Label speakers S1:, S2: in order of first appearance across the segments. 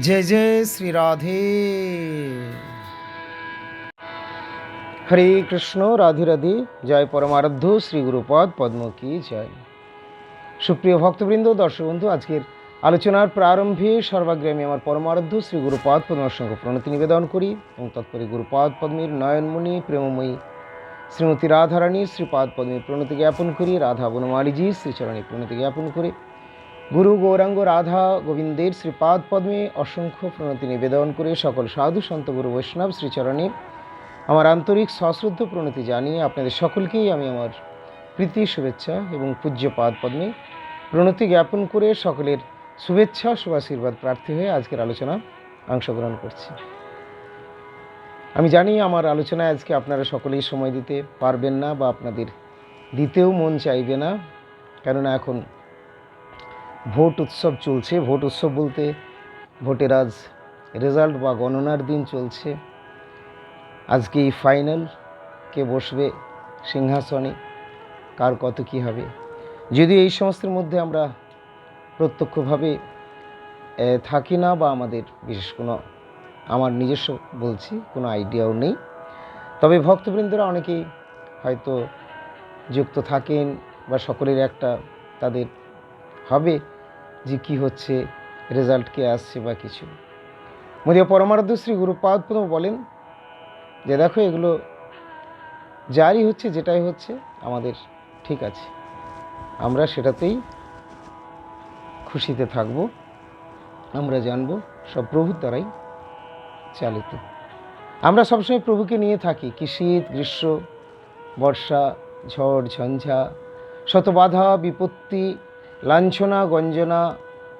S1: জয় জয় শ্রী রাধে। হরে কৃষ্ণ, রাধি রাধি, জয় পরমারাধ্য শ্রী গুরুপদ, পদ্ম কি জয়। সুপ্রিয় ভক্তবৃন্দ, দর্শক বন্ধু, আজকের আলোচনার প্রারম্ভে সর্বাগ্রে আমি আমার পরমারাধ্য শ্রী গুরুপদ পদ্মার সঙ্গে প্রণতি নিবেদন করি এবং তৎপরে গুরুপদ, পদ্মীর নয়নমণি, প্রেমময়ী শ্রীমতী রাধারানী শ্রীপাদ, পদ্মীর প্রণতি জ্ঞাপন করি, রাধা বনমালিজি শ্রীচরণী প্রণতি জ্ঞাপন করি। গুরু গৌরাঙ্গ রাধা গোবিন্দের শ্রীপাদ পদ্মে অসংখ্য প্রণতি নিবেদন করে সকল সাধু সন্ত গুরু বৈষ্ণব শ্রীচরণে আমার আন্তরিক সশ্রদ্ধ প্রণতি জানিয়ে আপনাদের সকলকেই আমি আমার প্রীতি, শুভেচ্ছা এবং পূজ্য পাদ পদ্মে প্রণতি জ্ঞাপন করে সকলের শুভেচ্ছা, শুভাশীর্বাদ প্রার্থী হয়ে আজকের আলোচনা অংশগ্রহণ করছি। আমি জানি আমার আলোচনায় আজকে আপনারা সকলেই সময় দিতে পারবেন না বা আপনাদের দিতেও মন চাইবে না, কেননা এখন ভোট উৎসব চলছে। ভোট উৎসব বলতে ভোটের আজ রেজাল্ট বা গণনার দিন চলছে। আজকে এই ফাইনাল কে বসবে সিংহাসনে, কার কত কি হবে? যদি এই সমস্তের মধ্যে আমরা প্রত্যক্ষভাবে থাকি না বা আমাদের বিশেষ কোনো, আমার নিজস্ব বলছি, কোনো আইডিয়াও নেই। তবে ভক্তবৃন্দরা অনেকেই হয়তো যুক্ত থাকেন বা সকলের একটা তাদের হবে। যে কি হচ্ছে রেজাল্ট কে আসছে বা কিছু। মোদীয় পরমারাধ্য শ্রী গুরুপাদ প্রথম বলেন যে, দেখো, এগুলো যারই হচ্ছে, যেটাই হচ্ছে, আমাদের ঠিক আছে। আমরা সেটাতেই খুশিতে থাকব। আমরা জানব, সব প্রভুর দ্বারাই চালিত। আমরা সবসময় প্রভুকে নিয়ে থাকি। কি শীত গ্রীষ্ম, বর্ষা, ঝড়, ঝঞ্ঝা শত বাধা বিপত্তি লাঞ্ছনা, গঞ্জনা,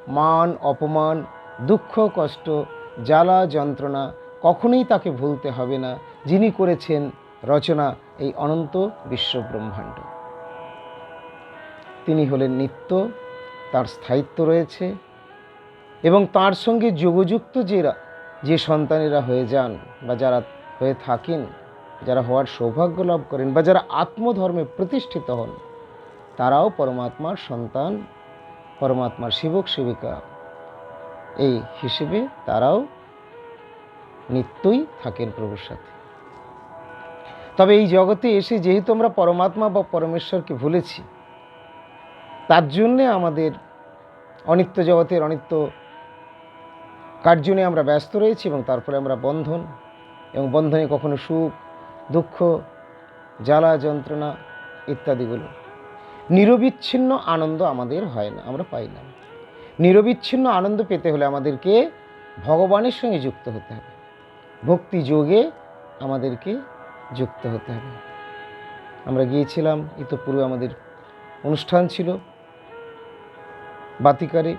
S1: মান, অপমান, দুঃখ, কষ্ট, জ্বালা, যন্ত্রণা কখনোই তাকে ভুলতে হবে না, যিনি করেছেন রচনা এই অনন্ত বিশ্বব্রহ্মাণ্ড। তিনি হলেন নিত্য, তার স্থায়িত্ব রয়েছে এবং তার সঙ্গে যোগযুক্ত যে যে সন্তানেরা হয়ে যান বা যারা হয়ে থাকেন, যারা হওয়ার সৌভাগ্য লাভ করেন বা যারা আত্মধর্মে প্রতিষ্ঠিত হন তারাও পরমাত্মার সন্তান, পরমাত্মার সেবক সেবিকা এই হিসেবে তারাও নিত্যই থাকেন প্রভুর সাথে। তবে এই জগতে এসে যেহেতু আমরা পরমাত্মা বা পরমেশ্বরকে ভুলেছি, তার জন্যে আমাদের অনিত্য জগতের অনিত্য কার্য নিয়ে আমরা ব্যস্ত রয়েছি এবং তারপরে আমরা বন্ধন এবং বন্ধনে কখনো সুখ, দুঃখ, জ্বালা, যন্ত্রণা ইত্যাদিগুলো নিরবিচ্ছিন্ন আনন্দ আমাদের হয় না, আমরা পাই না। নিরবিচ্ছিন্ন আনন্দ পেতে হলে আমাদেরকে ভগবানের সঙ্গে যুক্ত হতে হবে। ভক্তি যোগে আমাদেরকে যুক্ত হতে হবে। আমরা গিয়েছিলাম ইতপূর্বে আমাদের অনুষ্ঠান ছিল। বাতিকারে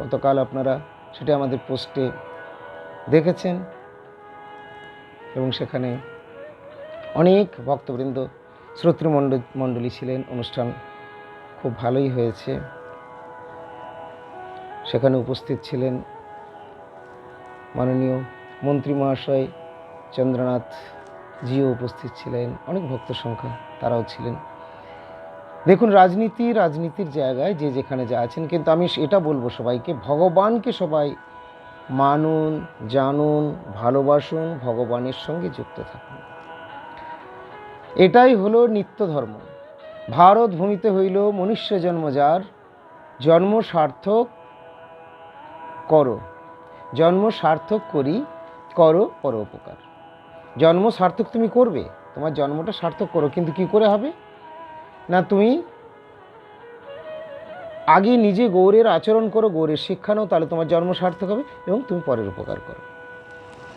S1: গতকাল আপনারা সেটা আমাদের পোস্টে দেখেছেন এবং সেখানে অনেক ভক্তবৃন্দ শ্রোতৃমণ্ড মণ্ডলী ছিলেন, অনুষ্ঠান খুব ভালোই হয়েছে। সেখানে উপস্থিত ছিলেন মাননীয় মন্ত্রী মহাশয় চন্দ্রনাথ জিও উপস্থিত ছিলেন, অনেক ভক্ত সংখ্যা তারাও ছিলেন। দেখুন, রাজনীতি রাজনীতির জায়গায় যে যেখানে যা আছেন, কিন্তু আমি এটা বলব সবাইকে, ভগবানকে সবাই মানুন, জানুন, ভালোবাসুন, ভগবানের সঙ্গে যুক্ত থাকুন। এটাই হলো নিত্য ধর্ম ভারত ভূমিতে হইল মনুষ্য জন্ম যার, জন্ম সার্থক করো। জন্ম সার্থক করি, করো পর উপকার জন্ম সার্থক তুমি করবে, তোমার জন্মটা সার্থক করো, কিন্তু কি করে হবে? না তুমি আগে নিজে গৌরের আচরণ করো, গৌরের শিক্ষা নাও, তাহলে তোমার জন্ম সার্থক হবে এবং তুমি পরের উপকার করো।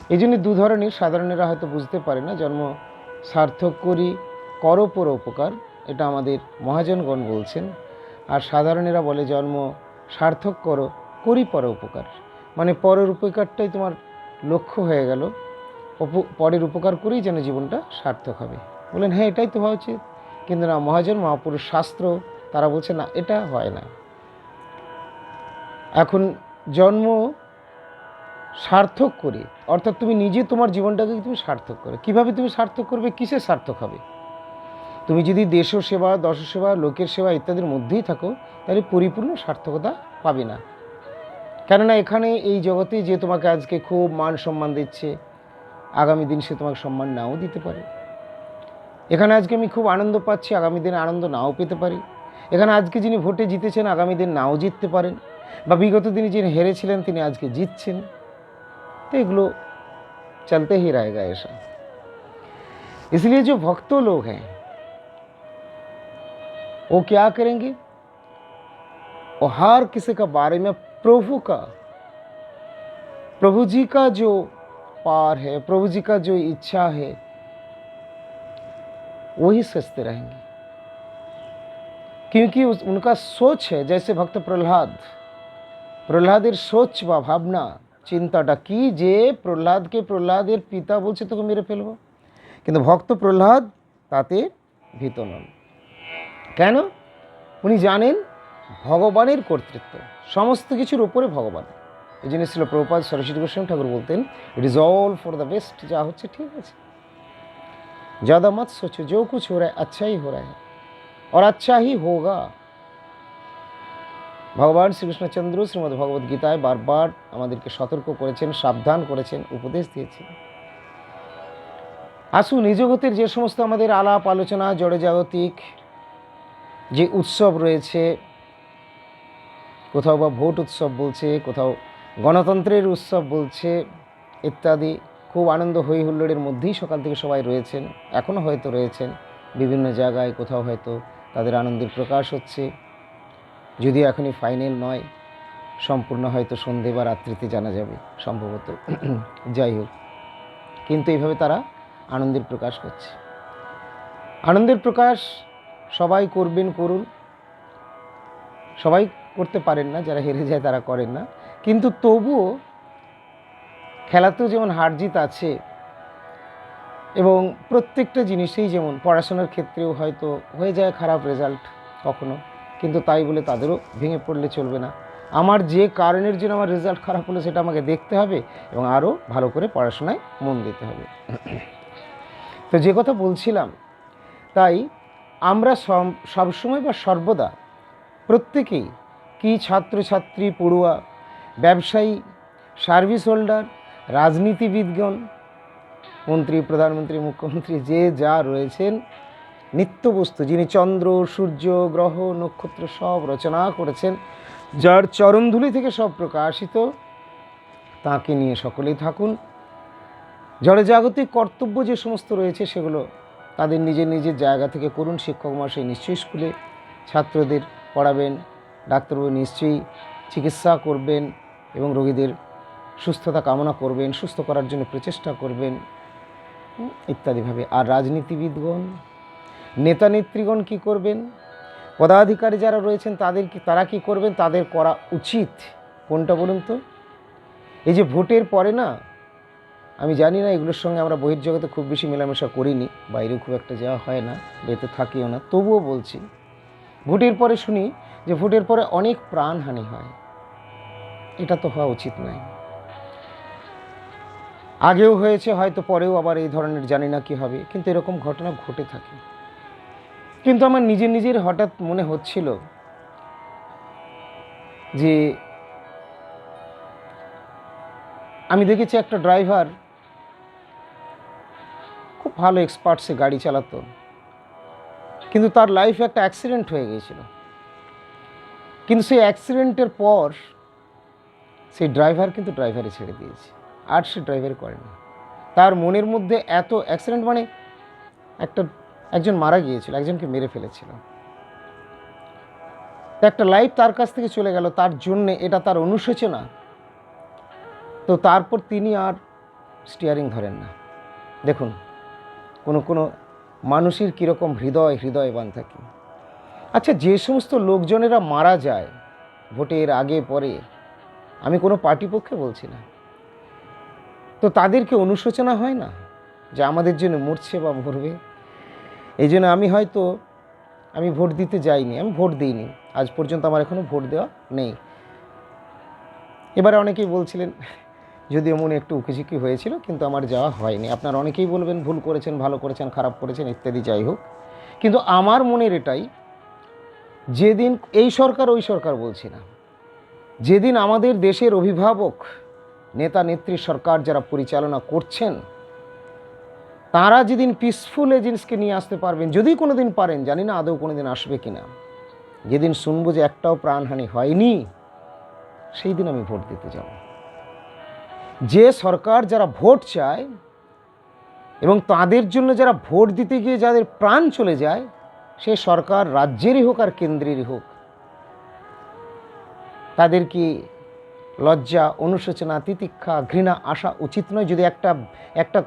S1: এই জন্য দু ধরনের সাধারণেরা হয়তো বুঝতে পারে না জন্ম সার্থক করি, করো পর উপকার, এটা আমাদের মহাজনগণ বলছেন। আর সাধারণেরা বলে জন্ম, সার্থক করো, করি পর উপকার। মানে পরের উপকারটাই তোমার লক্ষ্য হয়ে গেল পরের উপকার করেই যেন জীবনটা সার্থক হবে। বললেন হ্যাঁ এটাই তো হওয়া উচিত। কিন্তু না, মহাজন, মহাপুরুষ, শাস্ত্র, তারা বলছে, না, এটা হয় না। এখন জন্ম সার্থক করে। অর্থাৎ তুমি নিজে তোমার জীবনটাকে তুমি সার্থক করো। কীভাবে তুমি সার্থক করবে? কিসের সার্থক হবে? তুমি যদি দেশ সেবা দশ সেবা, লোকের সেবা ইত্যাদির মধ্যেই থাকো, তাহলে পরিপূর্ণ সার্থকতা পাবে না। কেননা এখানে এই জগতে যে তোমাকে আজকে খুব মান সম্মান দিচ্ছে, আগামী দিন সে তোমাকে সম্মান নাও দিতে পারে। এখানে আজকে আমি খুব আনন্দ পাচ্ছি, আগামী দিনে আনন্দ নাও পেতে পারি। এখানে আজকে যিনি ভোটে জিতেছেন, আগামী দিন নাও জিততে পারেন। বা বিগত দিনে যিনি হেরেছিলেন, তিনি আজকে জিতছেন। तो एग्लो चलते ही रहेगा ऐसा इसलिए जो भक्तों लोग हैं, वो क्या करेंगे? वो हर किसी का बारे में प्रभु का, प्रभु जी का जो पार है, प्रभु जी का जो इच्छा है, वही सोचते रहेंगे। क्योंकि उस, उनका सोच है, जैसे भक्त प्रहलाद प्रहलाद सोच व भावना। চিন্তাটা কি যে প্রহ্লাদকে প্রহ্লাদের পিতা বলছে তোকে মেরে ফেলবো কিন্তু ভক্ত প্রহ্লাদ তাতে ভীত নন কেন উনি জানেন ভগবানের কর্তৃত্ব সমস্ত কিছুর উপরে ভগবান এই জিনিস ছিল প্রভুপাদ সরস্বতী গোস্বামী ঠাকুর বলতেন it is all for the best যা হচ্ছে ঠিক আছে ज़्यादा मत सोचो जो कुछ हो रहा है अच्छा ही हो रहा है और अच्छा ही होगा ভগবান শ্রীকৃষ্ণচন্দ্র শ্রীমদ্ ভগবদ গীতায় বারবার আমাদেরকে সতর্ক করেছেন, সাবধান করেছেন, উপদেশ দিয়েছেন। আসু এই জগতের যে সমস্ত আমাদের আলাপ, আলোচনা, জড়ে জাগতিক যে উৎসব রয়েছে, কোথাও বা ভোট উৎসব বলছে, কোথাও গণতন্ত্রের উৎসব বলছে ইত্যাদি, খুব আনন্দ হই হুল্লোড়ের মধ্যেই সকাল থেকে সবাই রয়েছেন। এখনও হয়তো রয়েছেন। বিভিন্ন জায়গায় কোথাও হয়তো তাদের আনন্দের প্রকাশ হচ্ছে। যদিও এখনই ফাইনাল নয়, সম্পূর্ণ হয়তো সন্ধে বা রাত্রিতে জানা যাবে সম্ভবত। যাই হোক, কিন্তু এইভাবে তারা আনন্দের প্রকাশ করছে। আনন্দের প্রকাশ সবাই করবেন করুন, সবাই করতে পারেন না, যারা হেরে যায় তারা করেন না। কিন্তু তবুও খেলাতেও যেমন হার জিত আছে, এবং প্রত্যেকটা জিনিসেই যেমন পড়াশোনার ক্ষেত্রেও হয়তো হয়ে যায় খারাপ রেজাল্ট কখনো। কিন্তু তাই বলে তাদেরও ভেঙে পড়লে চলবে না। আমার যে কারণের জন্য আমার রেজাল্ট খারাপ হলো সেটা আমাকে দেখতে হবে এবং আরও ভালো করে পড়াশোনায় মন দিতে হবে। তো যে কথা বলছিলাম, তাই আমরা সব- সবসময় বা সর্বদা প্রত্যেকেই কি ছাত্রছাত্রী, পড়ুয়া, ব্যবসায়ী সার্ভিস হোল্ডার রাজনীতিবিদগণ, মন্ত্রী, প্রধানমন্ত্রী, মুখ্যমন্ত্রী, যে যা রয়েছেন নিত্যবস্তু, যিনি চন্দ্র, সূর্য, গ্রহ, নক্ষত্র সব রচনা করেছেন, যার চরণধুলি থেকে সব প্রকাশিত, তাকে নিয়ে সকলেই থাকুন। জড়জাগতিক কর্তব্য যে সমস্ত রয়েছে সেগুলো তাদের নিজের নিজের জায়গা থেকে করুন। শিক্ষক মহাশয় নিশ্চয়ই স্কুলে ছাত্রদের পড়াবেন, ডাক্তারবাবু নিশ্চয়ই চিকিৎসা করবেন এবং রোগীদের সুস্থতা কামনা করবেন, সুস্থ করার জন্য প্রচেষ্টা করবেন ইত্যাদিভাবে। আর রাজনীতিবিদগণ নেতা নেত্রীগণ কী করবেন? পদাধিকারী যারা রয়েছেন, তাদের কি, তারা কি করবেন? তাদের করা উচিত। কোনটা বলুন তো? এই যে ভোটের পরে না, আমি জানি না, এগুলোর সঙ্গে আমরা বহির্জগতে খুব বেশি মেলামেশা করিনি, বাইরেও খুব একটা যাওয়া হয় না বেতে থাকিও না, তবুও বলছি, ভোটের পরে শুনি যে ভোটের পরে অনেক প্রাণহানি হয়। এটা তো হওয়া উচিত নয়। আগেও হয়েছে, হয়তো পরেও আবার এই ধরনের জানি না কি হবে, কিন্তু এরকম ঘটনা ঘটে থাকে। কিন্তু আমার নিজের নিজের হঠাৎ মনে হচ্ছিল যে আমি দেখেছি একটা ড্রাইভার খুব ভালো এক্সপার্টসে গাড়ি চালাতো, কিন্তু তার লাইফে একটা অ্যাক্সিডেন্ট হয়ে গিয়েছিল। কিন্তু সেই অ্যাক্সিডেন্টের পর সেই ড্রাইভার কিন্তু ড্রাইভারে ছেড়ে দিয়েছে, আর সে ড্রাইভার করে না তার মনের মধ্যে এত অ্যাক্সিডেন্ট মানে একটা একজন মারা গিয়েছিল, একজনকে মেরে ফেলেছিল। একটা লাইফ তার কাছ থেকে চলে গেল, তার জন্যে এটা তার অনুশোচনা। তো তারপর তিনি আর স্টিয়ারিং ধরেন না। দেখুন, কোনো কোনো মানুষের কীরকম হৃদয়, হৃদয়বান থাকে। আচ্ছা যে সমস্ত লোকজনেরা মারা যায়, ভোটের আগে, পরে, আমি কোনো পার্টি পক্ষে বলছি না। তো তাদেরকে অনুশোচনা হয় না যে আমাদের জন্য মরছে বা মরবে? এই জন্য আমি হয়তো আমি ভোট দিতে যাইনি, আমি ভোট দিইনি। আজ পর্যন্ত আমার এখনও ভোট দেওয়া নেই। এবারে অনেকেই বলছিলেন, যদিও মনে একটু উকিঝুঁকি হয়েছিল, কিন্তু আমার যাওয়া হয়নি। আপনারা অনেকেই বলবেন, ভুল করেছেন, ভালো করেছেন, খারাপ করেছেন, ইত্যাদি, যাই হোক। কিন্তু আমার মনের এটাই, যেদিন এই সরকার, ওই সরকার বলছি না। যেদিন আমাদের দেশের অভিভাবক নেতা নেত্রী সরকার যারা পরিচালনা করছেন তারা যেদিন পিসফুল এজেন্সকে নিয়ে আসতে পারবেন, যদি কোনো দিন পারেন, জানি না আদৌ কোনো দিন আসবে কি না যেদিন শুনব যে একটাও প্রাণহানি হয়নি, সেই দিন আমি ভোট দিতে যাব। যে সরকার যারা ভোট চায় এবং তাদের জন্য যারা ভোট দিতে গিয়ে যাদের প্রাণ চলে যায়, সে সরকার রাজ্যেরই হোক আর কেন্দ্রেরই হোক, তাদের কি লজ্জা, অনুশোচনা, তিতিক্ষা, ঘৃণা আসা উচিত নয় যদি একটা একটা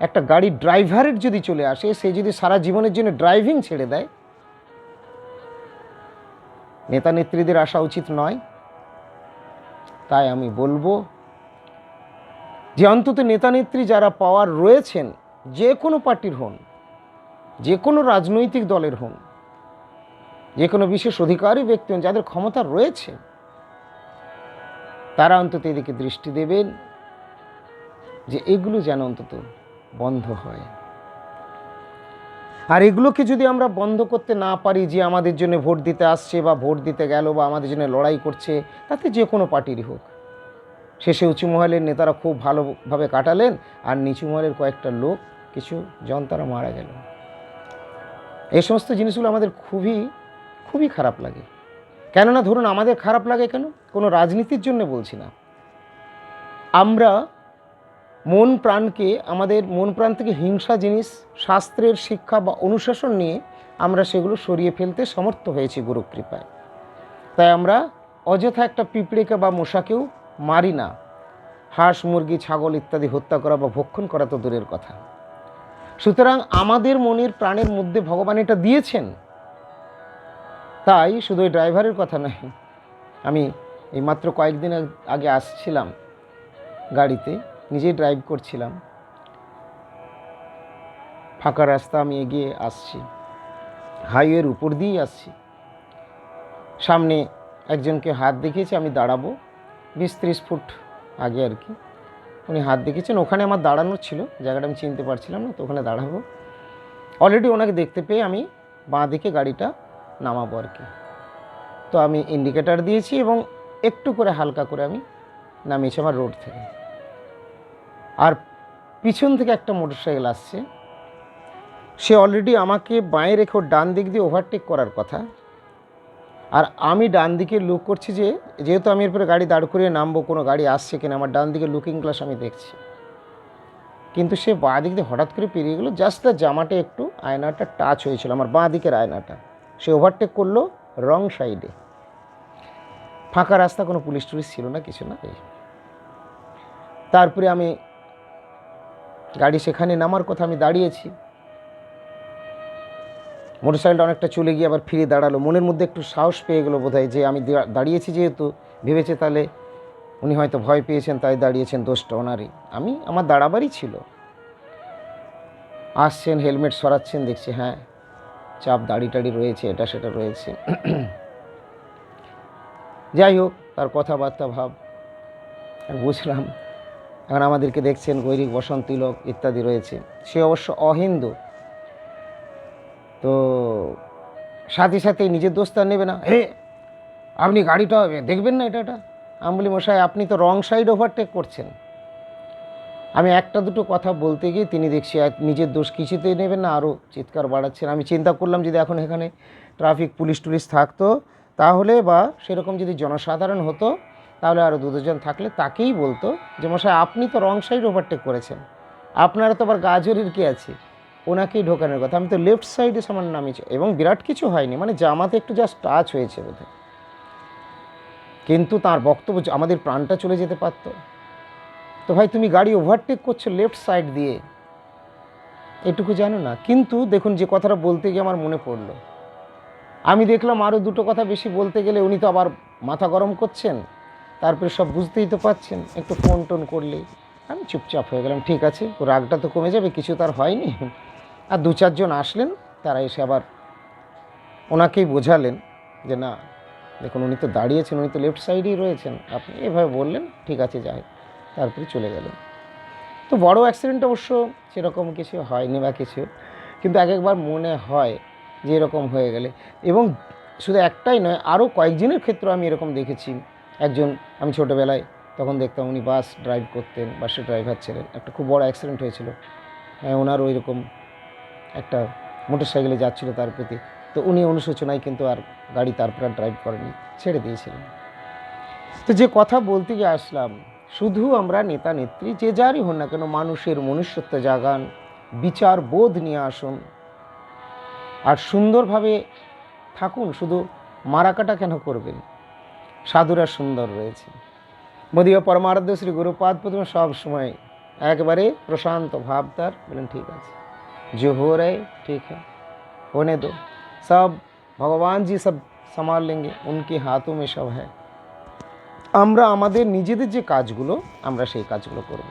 S1: একটা গাড়ি ড্রাইভারের যদি চলে আসে, সে যদি সারা জীবনের জন্য ড্রাইভিং ছেড়ে দেয়, নেতা নেত্রীদের আসা উচিত নয়। তাই আমি বলব যে অন্তত নেতা নেত্রী যারা পাওয়ার রয়েছেন, যে কোনো পার্টির হন, যে কোনো রাজনৈতিক দলের হন, যে কোনো বিশেষ অধিকারী ব্যক্তি হন, যাদের ক্ষমতা রয়েছে তারা অন্তত এদিকে দৃষ্টি দেবেন যে এগুলো যেন অন্তত বন্ধ হয়। আর এগুলোকে যদি আমরা বন্ধ করতে না পারি যে আমাদের জন্য ভোট দিতে আসছে বা ভোট দিতে গেল বা আমাদের জন্য লড়াই করছে, তাতে যে কোনো পার্টিরই হোক। শেষে উঁচু মহলের নেতারা খুব ভালোভাবে কাটালেন আর নিচু মহলের কয়েকটা লোক, কিছু জন মারা গেল। এই সমস্ত জিনিসগুলো আমাদের খুবই খুবই খারাপ লাগে। কেননা ধরুন আমাদের খারাপ লাগে কেন? কোনো রাজনীতির জন্য বলছি না। আমরা মন প্রাণকে, আমাদের মন প্রাণ থেকে হিংসা জিনিস, শাস্ত্রের শিক্ষা বা অনুশাসন নিয়ে আমরা সেগুলো সরিয়ে ফেলতে সমর্থ হয়েছি গুরু কৃপায়। তাই আমরা অযথা একটা পিঁপড়েকে বা মশাকেও মারি না। হাঁস, মুরগি, ছাগল ইত্যাদি হত্যা করা বা ভক্ষণ করা তো দূরের কথা। সুতরাং আমাদের মনের প্রাণের মধ্যে ভগবান এটা দিয়েছেন। তাই শুধু ওই ড্রাইভারের কথা নয়, আমি এই মাত্র কয়েকদিন আগে আসছিলাম গাড়িতে, নিজেই ড্রাইভ করছিলাম। ফাঁকা রাস্তা আমি এগিয়ে আসছি। হাইওয়ের উপর দিয়েই আসছি। সামনে একজনকে হাত দেখিয়েছে, আমি দাঁড়াবো। বিশ ত্রিশ ফুট আগে আর কি। উনি হাত দেখিয়েছেন, ওখানে আমার দাঁড়ানোর ছিল, জায়গাটা আমি চিনতে পারছিলাম না, তো ওখানে দাঁড়াবো। অলরেডি ওনাকে দেখতে পেয়ে আমি বাঁ দিকে গাড়িটা নামাবো আর কি। তো আমি ইন্ডিকেটার দিয়েছি এবং একটু করে হালকা করে আমি নামিয়েছি আমার রোড থেকে। আর পিছন থেকে একটা মোটরসাইকেল আসছে। সে অলরেডি আমাকে বাঁয়ে রেখে ডান দিক দিয়ে ওভারটেক করার কথা। আর আমি ডান দিকে লুক করছি যে, যেহেতু আমি এরপরে গাড়ি দাঁড় করিয়ে নামবো, কোনো গাড়ি আসছে কিনা, আমার ডান দিকে লুকিং গ্লাস আমি দেখছি। কিন্তু সে বাঁ দিক দিয়ে হঠাৎ করে পেরিয়ে গেলো জাস্ট তার জামাটা একটু আয়নাটা টাচ হয়েছিল, আমার বাঁ দিকের আয়নাটা। সে ওভারটেক করল রং সাইডে ফাঁকা রাস্তা, কোনো পুলিশ টুলিশ ছিল না, কিছু না। তারপরে আমি গাড়ি সেখানে নামার কথা আমি দাঁড়িয়েছি। মোটরসাইকেলটা অনেকটা চলে গিয়ে আবার ফিরে দাঁড়াল। মনের মধ্যে একটু সাহস পেয়ে গেলো বোধহয় যে আমি দাঁড়িয়েছি যেহেতু, ভেবেছে তাহলে উনি হয়তো ভয় পেয়েছেন, তাই দাঁড়িয়েছেন দোষটা ওনারই। আমি, আমার দাঁড়াবারই ছিল। আসছেন, হেলমেট সরাচ্ছেন, দেখছি হ্যাঁ চাপ দাড়ি টাড়ি রয়েছে, এটা সেটা রয়েছে। যাই হোক, তার কথাবার্তা ভাব বুঝলাম। এখন আমাদেরকে দেখছেন গৈরিক বসন্ত তিলক ইত্যাদি রয়েছে। সে অবশ্য অহিন্দু। তো সাথে সাথে নিজের দোস্ত আর নেবে না। হে আপনি গাড়িটা দেখবেন না এটা এটা? আমি বলি মশাই, আপনি তো রং সাইড ওভারটেক করছেন। আমি একটা দুটো কথা বলতে গিয়ে তিনি দেখছি নিজের দোষ কিছুতেই নেবেন না আরও চিৎকার বাড়াচ্ছেন। আমি চিন্তা করলাম যদি এখন এখানে ট্রাফিক পুলিশ টুলিশ থাকতো, তাহলে বা সেরকম যদি জনসাধারণ হতো, তাহলে আরও দু দুজন থাকলে তাকেই বলতো যে, মশাই, আপনি তো রং সাইড ওভারটেক করেছেন। আপনারা তো আবার গাজরের কি আছে? ওনাকেই ঢোকানোর কথা। আমি তো লেফট সাইডে সামান নামিয়েছি এবং বিরাট কিছু হয়নি মানে জামাতে একটু জাস্ট টাচ হয়েছে বোধহয়। কিন্তু তার বক্তব্য আমাদের প্রাণটা চলে যেতে পারত। তো ভাই, তুমি গাড়ি ওভারটেক করছ লেফট সাইড দিয়ে। এটুকু জানো না? কিন্তু দেখুন, যে কথাটা বলতে গিয়ে আমার মনে পড়ল। আমি দেখলাম আরও দুটো কথা বেশি বলতে গেলে উনি তো আবার মাথা গরম করছেন। তারপরে সব বুঝতেই তো পাচ্ছেন একটু ফোন টোন করলেই আমি চুপচাপ হয়ে গেলাম। ঠিক আছে, রাগটা তো কমে যাবে, কিছু তার হয়নি। আর দু চারজন আসলেন, তারা এসে আবার ওনাকেই বোঝালেন যে না, দেখুন, উনি তো দাঁড়িয়েছেন উনি তো লেফট সাইডেই রয়েছেন। আপনি এভাবে বললেন, ঠিক আছে, যাই। তারপরে চলে গেলেন তো বড় অ্যাক্সিডেন্ট অবশ্য সেরকম কিছু হয়নি বা কিছু কিন্তু এক একবার মনে হয় যে এরকম হয়ে গেলে। এবং শুধু একটাই নয় আরও কয়েকজনের ক্ষেত্রে আমি এরকম দেখেছি। একজন আমি ছোটোবেলায় তখন দেখতাম উনি বাস ড্রাইভ করতেন বাসের ড্রাইভার ছিলেন। একটা খুব বড় অ্যাক্সিডেন্ট হয়েছিল। হ্যাঁ, ওনার ওই রকম একটা মোটর সাইকেলে যাচ্ছিল তার প্রতি। তো উনি অনুশোচনায় কিন্তু আর গাড়ি তারপর আর ড্রাইভ করেনি ছেড়ে দিয়েছিলেন। তো যে কথা বলতে গিয়ে আসলাম শুধু আমরা নেতা নেত্রী যে যারই হন না কেন মানুষের মনুষ্যত্ব জাগান বিচার বোধ নিয়ে আসুন আর সুন্দরভাবে থাকুন শুধু মারাকাটা কেন করবেন সাধুরা সুন্দর রয়েছে মোদীয় পরমারাধ্য শ্রী গুরুপাদ প্রথমে সব সময় একবারে প্রশান্ত ভাব তার বলেন ঠিক আছে जो हो रहे ठीक है होने दो सब ভগবান জি সব সামাল লেঙ্গে উনকে হাতও মে সব হ্যায় আমরা আমাদের নিজেদের যে কাজগুলো, আমরা সেই কাজগুলো করব।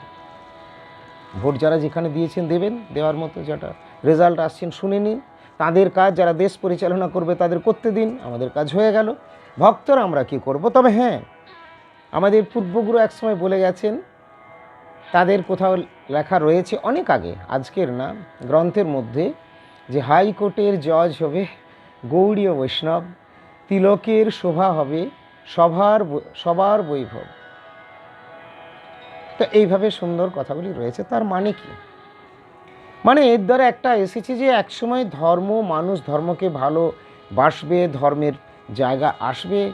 S1: ভোট যারা যেখানে দিয়েছেন দেবেন, দেওয়ার মতো যেটা রেজাল্ট আসছেন শুনে নিন। তাদের কাজ, যারা দেশ পরিচালনা করবে, তাদের করতে দিন। আমাদের কাজ হয়ে গেল। ভক্তরা আমরা কি করব? তবে হ্যাঁ আমাদের পূর্বগুরু একসময় বলে গেছেন, তাদের কোথাও লেখা রয়েছে অনেক আগে, আজকের না গ্রন্থের মধ্যে, যে হাইকোর্টের জজ হবে গৌড়ীয় বৈষ্ণব, তিলকের শোভা হবে সবার সবার বৈভব। তো এইভাবে সুন্দর কথাগুলি রয়েছে, তার মানে কি? মানে এর দ্বারা একটা এসেছে যে একসময় ধর্ম, মানুষ ধর্মকে ভালো বাসবে, ধর্মের জায়গা আসবে,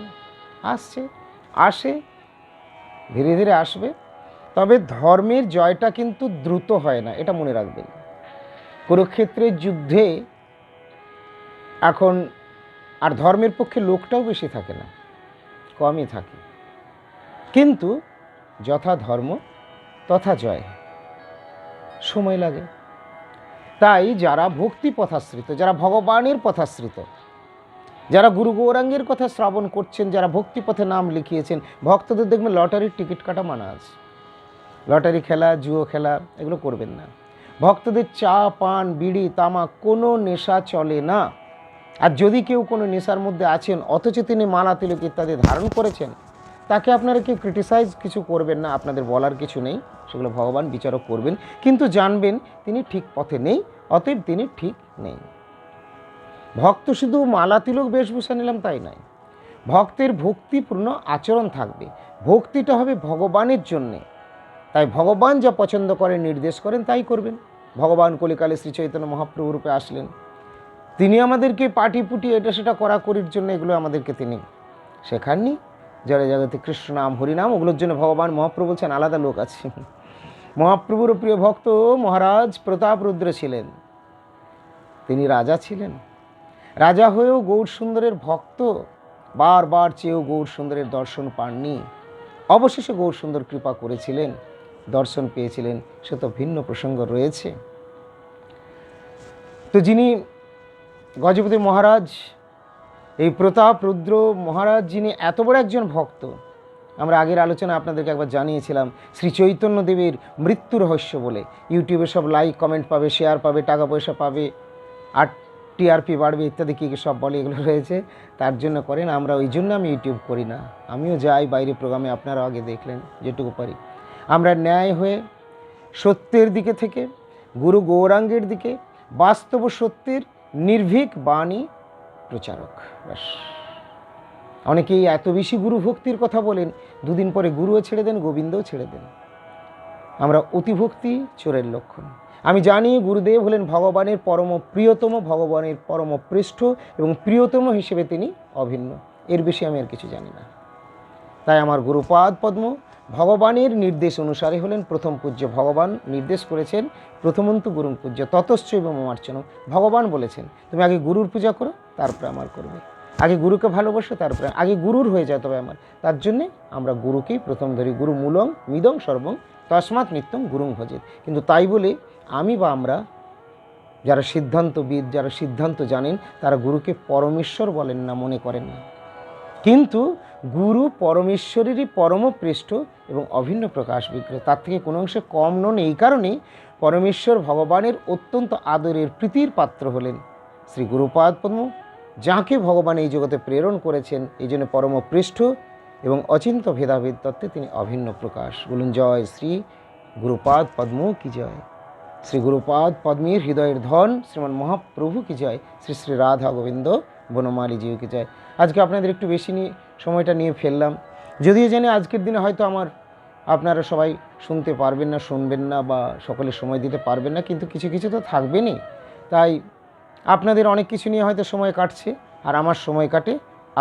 S1: আসছে, আসে, ধীরে ধীরে আসবে, তবে ধর্মের জয়টা কিন্তু দ্রুত হয় না, এটা মনে রাখবেন। কুরুক্ষেত্রের যুদ্ধে এখন আর ধর্মের পক্ষে লোকটাও বেশি থাকে না। কমই থাকে। কিন্তু যথা ধর্ম, তথা জয়। সময় লাগে। তাই যারা ভক্তি পথাশ্রিত, যারা ভগবানের পথাশ্রিত, যারা গুরু গৌরাঙ্গের কথা শ্রবণ করছেন, যারা ভক্তি পথে নাম লিখিয়েছেন, ভক্তদের দেখবেন লটারির টিকিট কাটা মানা আছে। লটারি খেলা, জুয়ো খেলা, এগুলো করবেন না। ভক্তদের চা, পান, বিড়ি, তামাক, কোনো নেশা চলে না। আর যদি কেউ কোনো নেশার মধ্যে আছেন, অথচ তিনি মালা, তিলক ইত্যাদি ধারণ করেছেন, তাকে আপনারা কেউ ক্রিটিসাইজ কিছু করবেন না, আপনাদের বলার কিছু নেই, সেগুলো ভগবান বিচারক করবেন, কিন্তু জানবেন তিনি ঠিক পথে নেই, অতএব তিনি ঠিক নেই। ভক্ত শুধু মালা, তিলক, বেশভূষা নিলাম তাই নয়, ভক্তের ভক্তিপূর্ণ আচরণ থাকবে, ভক্তিটা হবে ভগবানের জন্যে। তাই ভগবান যা পছন্দ করেন, নির্দেশ করেন, তাই করবেন। ভগবান কলিকালে শ্রী চৈতন্য মহাপ্রভু রূপে আসলেন। তিনি আমাদেরকে পাটি পুটি এটা সেটা করা করির জন্য এগুলো আমাদেরকে তিনি শেখাননি। যারা জগতে কৃষ্ণ নাম হরিনাম ওগুলোর জন্য ভগবান মহাপ্রভু বলছেন, আলাদা লোক আছে। মহাপ্রভুর প্রিয় ভক্ত মহারাজ প্রতাপ রুদ্র ছিলেন। তিনি রাজা ছিলেন। রাজা হয়েও গৌর সুন্দরের ভক্ত, বারবার চেয়েও গৌর সুন্দরের দর্শন পাননি। অবশেষে গৌর সুন্দর কৃপা করেছিলেন, দর্শন পেয়েছিলেন, সে তো ভিন্ন প্রসঙ্গ রয়েছে। তো যিনি গজপতি মহারাজ, এই প্রতাপ রুদ্র মহারাজ যিনি এত বড় একজন ভক্ত, আমরা আগের আলোচনা আপনাদেরকে একবার জানিয়েছিলাম, শ্রী চৈতন্য দেবের মৃত্যু রহস্য বলে। ইউটিউবে সব লাইক কমেন্ট পাবে শেয়ার পাবে, টাকা পয়সা পাবে, আর টিআরপি বাড়বে ইত্যাদি কী কী সব বলে এগুলো রয়েছে। তার জন্য করেন, আমরা ওই জন্য আমি ইউটিউব করি না। আমিও যাই বাইরে প্রোগ্রামে, আপনারাও আগে দেখলেন, যেটুকু পারি। আমরা ন্যায় হয়ে সত্যের দিকে থেকে, গুরু গৌরাঙ্গের দিকে, বাস্তব সত্যের নির্ভীক বাণী প্রচারক। ব্যাস। অনেকেই এত বেশি গুরু ভক্তির কথা বলেন, দুদিন পরে গুরুও ছেড়ে দেন, গোবিন্দও ছেড়ে দেন। আমরা অতিভক্তি চোরের লক্ষণ। আমি জানি গুরুদেব হলেন ভগবানের পরম প্রিয়তম, ভগবানের পরম পৃষ্ঠ এবং প্রিয়তম হিসেবে তিনি অভিন্ন। এর বেশি আমি আর কিছু জানি না। তাই আমার গুরুপাদ পদ্ম ভগবানের নির্দেশ অনুসারে হলেন প্রথম পূজ্য ভগবান। নির্দেশ করেছেন, প্রথমন্তু গুরুং পূজ্য ততশ্চ এবং অমার্চন ভগবান বলেছেন, তুমি আগে গুরুর পূজা করো, তারপরে আমার করবে। আগে গুরুকে ভালোবাসো, তারপরে আগে গুরুর হয়ে যায় তবে আমার। তার জন্যে আমরা গুরুকেই প্রথম ধরি, গুরু মূলং, মিদং, সর্বং, তসমাৎ নিত্যং গুরুং ভজেত। কিন্তু তাই বলে আমি বা আমরা যারা সিদ্ধান্তবিদ, যারা সিদ্ধান্ত জানেন, তারা গুরুকে পরমেশ্বর বলেন না, মনে করেন না। কিন্তু গুরু পরমেশ্বরেরই পরম পৃষ্ঠ এবং অভিন্ন প্রকাশ বিগ্রহ। তার থেকে কোনো অংশে কম নন এই কারণেই পরমেশ্বর ভগবানের অত্যন্ত আদরের প্রীতির পাত্র হলেন শ্রী গুরুপাদ পদ্ম, যাকে ভগবান এই জগতে প্রেরণ করেছেন। এই জন্য পরম পৃষ্ঠ এবং অচিন্ত ভেদাভেদ তত্ত্বে তিনি অভিন্ন প্রকাশ। বলুন, জয় শ্রী গুরুপাদ পদ্ম কি জয়? শ্রী গুরুপাদ পদ্মীর হৃদয়ের ধন, শ্রীমান মহাপ্রভু কি জয়? শ্রী শ্রী রাধা গোবিন্দ বনমালী জিউ কি জয় আজকে আপনাদের একটু বেশি নিয়ে সময়টা নিয়ে ফেললাম। যদিও জানি আজকের দিনে হয়তো আমার আপনারা সবাই শুনতে পারবেন না, শুনবেন না বা সকলে সময় দিতে পারবেন না, কিন্তু কিছু কিছু তো থাকবেনই। তাই আপনাদের অনেক কিছু নিয়ে হয়তো সময় কাটছে আর আমার সময় কাটে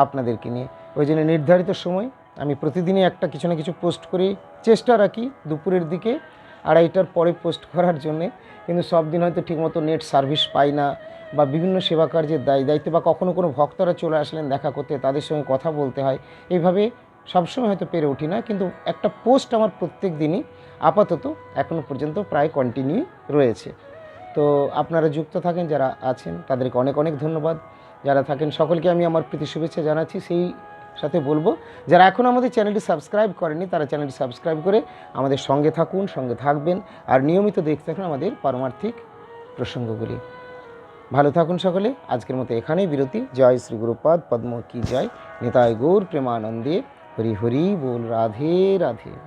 S1: আপনাদেরকে নিয়ে। ওই জন্য নির্ধারিত সময় আমি প্রতিদিনই একটা কিছু না কিছু পোস্ট করি, চেষ্টা রাখি দুপুরের দিকে, আড়াইটার পরে পোস্ট করার জন্যে। কিন্তু সব দিন হয়তো ঠিকমতো নেট সার্ভিস পাই না বা বিভিন্ন সেবা কার্যের দায়, দায়িত্ব বা কখনো কোনো ভক্তরা চলে আসলেন দেখা করতে, তাদের সঙ্গে কথা বলতে হয়, এইভাবে সবসময় হয়তো পেরে উঠি না। কিন্তু একটা পোস্ট আমার প্রত্যেক দিনই আপাতত এখনও পর্যন্ত প্রায় কন্টিনিউ রয়েছে। তো আপনারা যুক্ত থাকেন, যারা আছেন, তাদেরকে অনেক অনেক ধন্যবাদ। যারা থাকেন, সকলকে আমি আমার প্রীতি শুভেচ্ছা জানাচ্ছি। সেই সাথে বলব, যারা এখনও আমাদের চ্যানেলটি সাবস্ক্রাইব করেনি তারা চ্যানেলটি সাবস্ক্রাইব করে আমাদের সঙ্গে থাকুন, সঙ্গে থাকবেন। আর নিয়মিত দেখতে থাকুন আমাদের পারমার্থিক প্রসঙ্গগুলি। ভালো থাকুন সকলে। আজকের মতো এখানেই বিরতি। জয় শ্রী গুরুপাদ, পদ্ম কি জয়। নেতায় গৌর, প্রেমানন্দে। হরি হরি, বল রাধে রাধে।